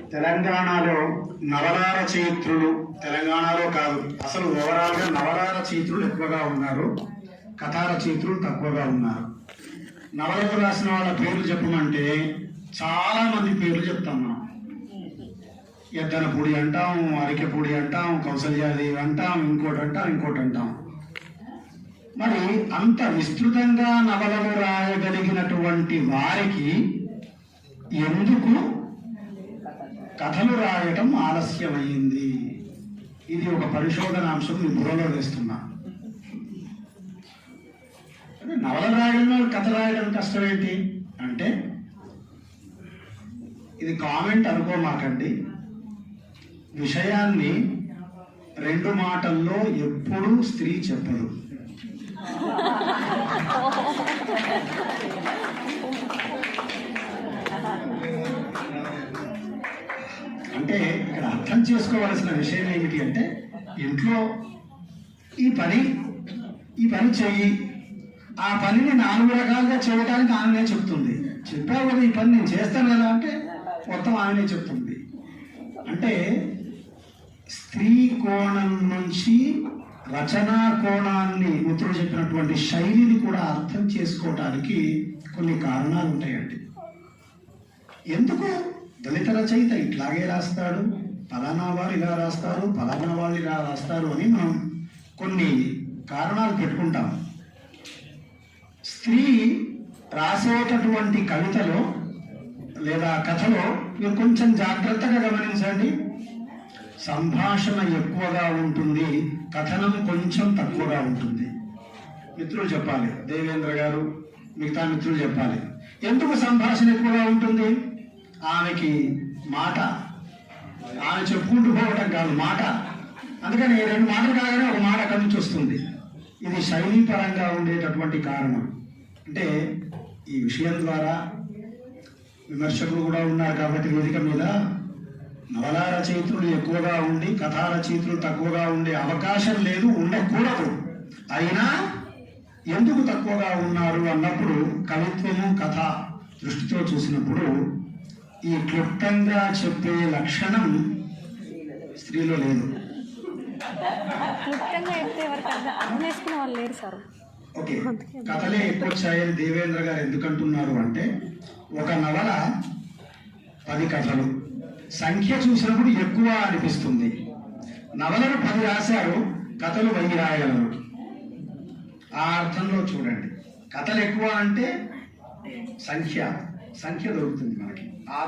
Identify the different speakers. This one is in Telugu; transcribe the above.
Speaker 1: తెలంగాణలో నవరార చరిత్రులు తెలంగాణలో కాదు అసలు ఓవరాల్గా నవరార ఎక్కువగా ఉన్నారు కథా రచయిత్రులు తక్కువగా ఉన్నారు. నవలకు రాసిన వాళ్ళ పేర్లు చెప్పమంటే చాలా మంది పేర్లు చెప్తాం మనం. ఎద్దనపూడి అంటాం అరికెపూడి అంటాం కౌసల్యాదేవి అంటాం ఇంకోటి అంటాం ఇంకోటి అంటాం. మరి అంత విస్తృతంగా నవలలు రాయగలిగినటువంటి వారికి ఎందుకు కథలు రాయటం ఆలస్యమైంది. ఇది ఒక పరిశోధనాంశం మీ బుర్రలో వేస్తున్నా. నవల రాయడం కథ రాయడం కష్టం ఏంటి అంటే ఇది కామెంట్ అనుకోమాకండి. విషయాన్ని రెండు మాటల్లో ఎప్పుడూ స్త్రీ చెప్పదు. అంటే ఇక్కడ అర్థం చేసుకోవలసిన విషయం ఏమిటి అంటే ఇంట్లో ఈ పని ఈ పని చెయ్యి. ఆ పనిని నాలుగు రకాలుగా చేయడానికి ఆమెనే చెప్తుంది. చెప్పావు కదా ఈ పని నేను చేస్తాను కదా అంటే మొత్తం ఆమెనే చెప్తుంది. అంటే స్త్రీ కోణం నుంచి రచనా కోణాన్ని మిత్రుడు చెప్పినటువంటి శైలిని కూడా అర్థం చేసుకోవటానికి కొన్ని కారణాలు ఉంటాయండి. ఎందుకు? దళిత రచయిత ఇట్లాగే రాస్తాడు ఫలానా వారు ఇలా రాస్తారు ఫలానా వాళ్ళు ఇలా రాస్తారు అని మనం కొన్ని కారణాలు పెట్టుకుంటాం. స్త్రీ రాసేటటువంటి కవితలో లేదా కథలో మీరు కొంచెం జాగ్రత్తగా గమనించండి. సంభాషణ ఎక్కువగా ఉంటుంది కథనం కొంచెం తక్కువగా ఉంటుంది. మిత్రులు చెప్పాలి దేవేంద్ర గారు మిగతా మిత్రులు చెప్పాలి. ఎందుకు సంభాషణ ఎక్కువగా ఉంటుంది? ఆమెకి మాట ఆమె చెప్పుకుంటూ పోవటం కాదు మాట. అందుకని రెండు మాటలు కాగానే ఒక మాట అక్కడి నుంచి వస్తుంది. ఇది శైలీపరంగా ఉండేటటువంటి కారణం. అంటే ఈ విషయం ద్వారా విమర్శకులు కూడా ఉన్నారు కాబట్టి వేదిక మీద నవలా రచయితులు ఎక్కువగా ఉండి కథా రచయితులు తక్కువగా ఉండే అవకాశం లేదు ఉండకూడదు. అయినా ఎందుకు తక్కువగా ఉన్నారు అన్నప్పుడు కవిత్వము కథ దృష్టితో చూసినప్పుడు ఈ క్లుప్తంగా చెప్పే లక్షణం స్త్రీలో లేదు. ఓకే. కథలే ఎక్కువ వచ్చాయని దేవేంద్ర గారు ఎందుకంటున్నారు అంటే ఒక నవల పది కథలు. సంఖ్య చూసినప్పుడు ఎక్కువ అనిపిస్తుంది. నవలను పది రాశారు కథలు వెయ్యి రాయగలరు ఆ అర్థంలో చూడండి. కథలు ఎక్కువ అంటే సంఖ్య. సంఖ్య దొరుకుతుంది మనకి. ఆ